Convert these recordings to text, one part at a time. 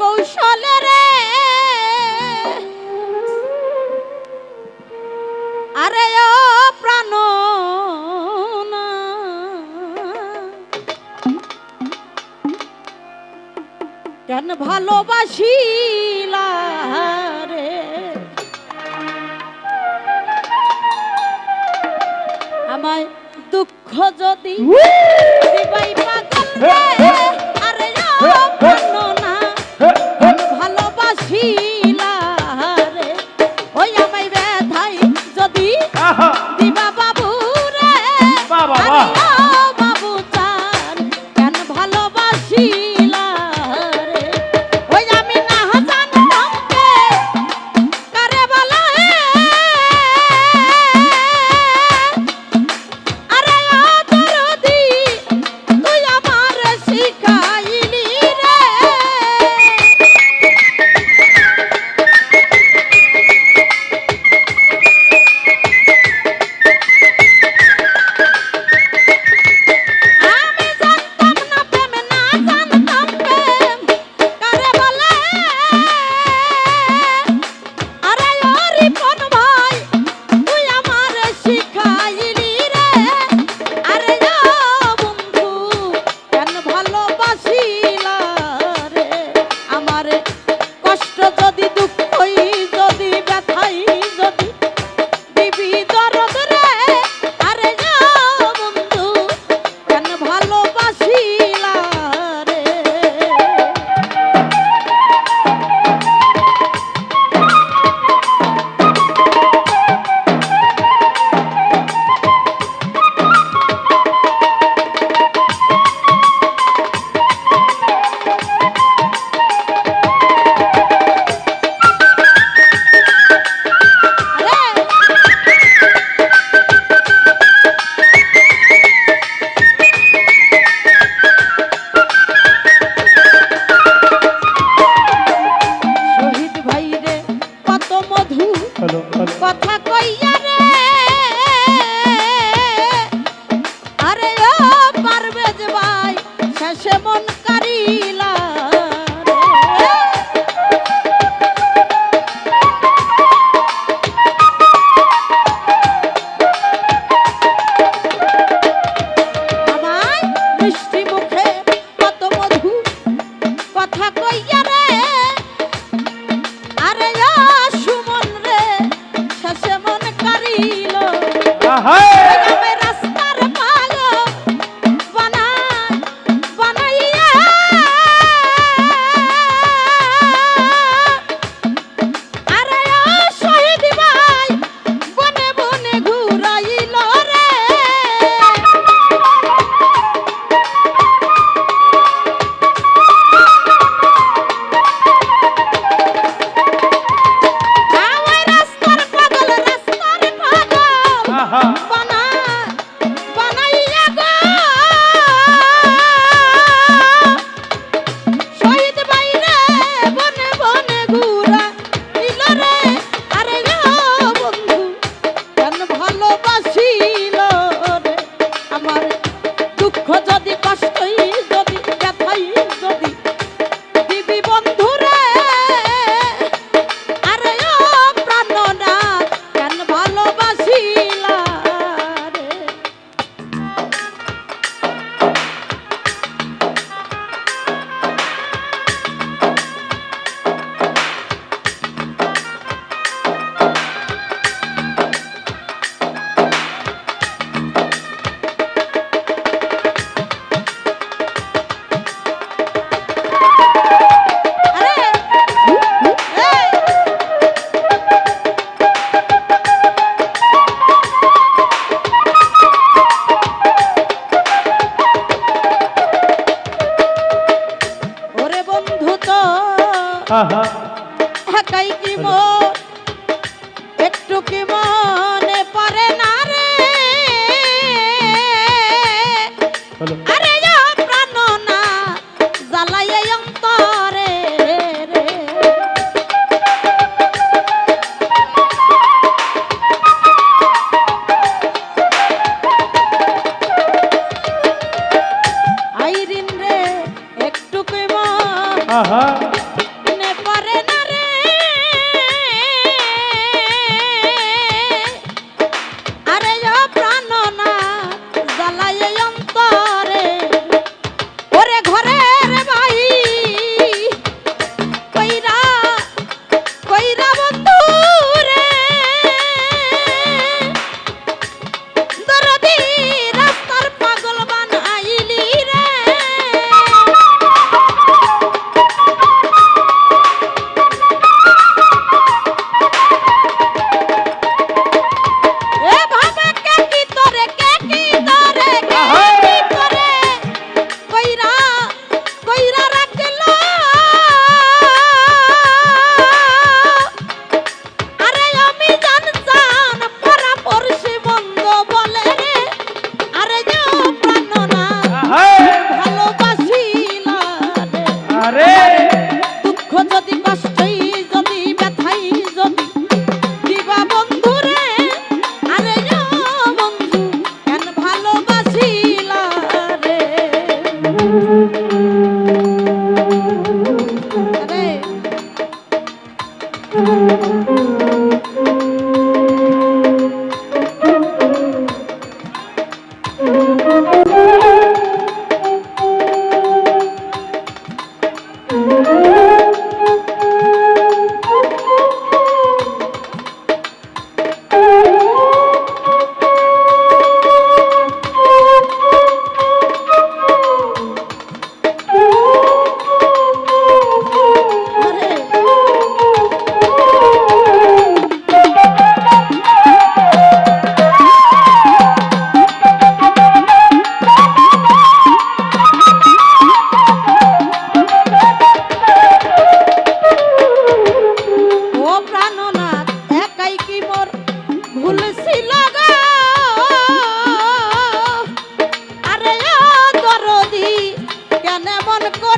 কৌশল রে। আরে ও প্রাণ কেন ভালোবাসিলা রে? আমায় দুঃখ যদি দিবাই পাগল রে। হ্যাঁ, হ্যাঁ। মন কারিলা আহা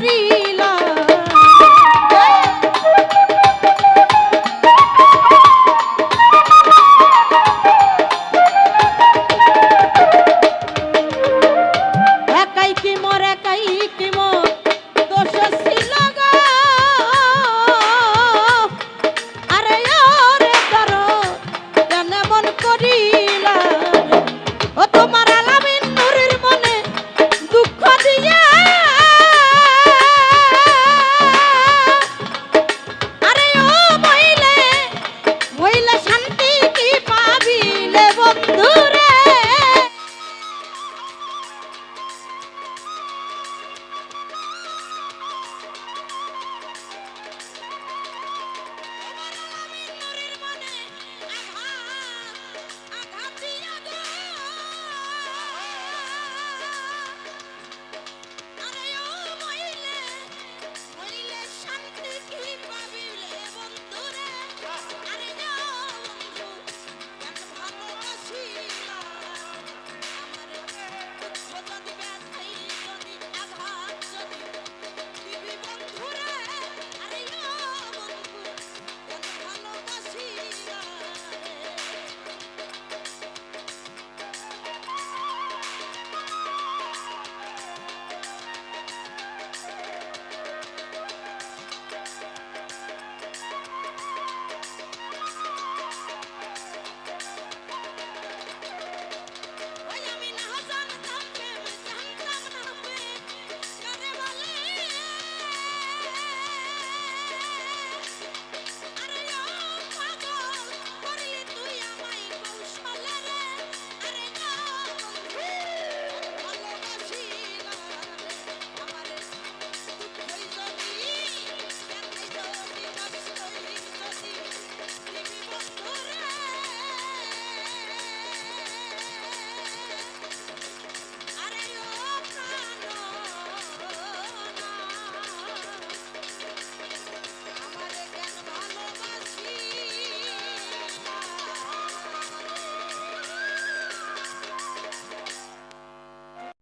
হরি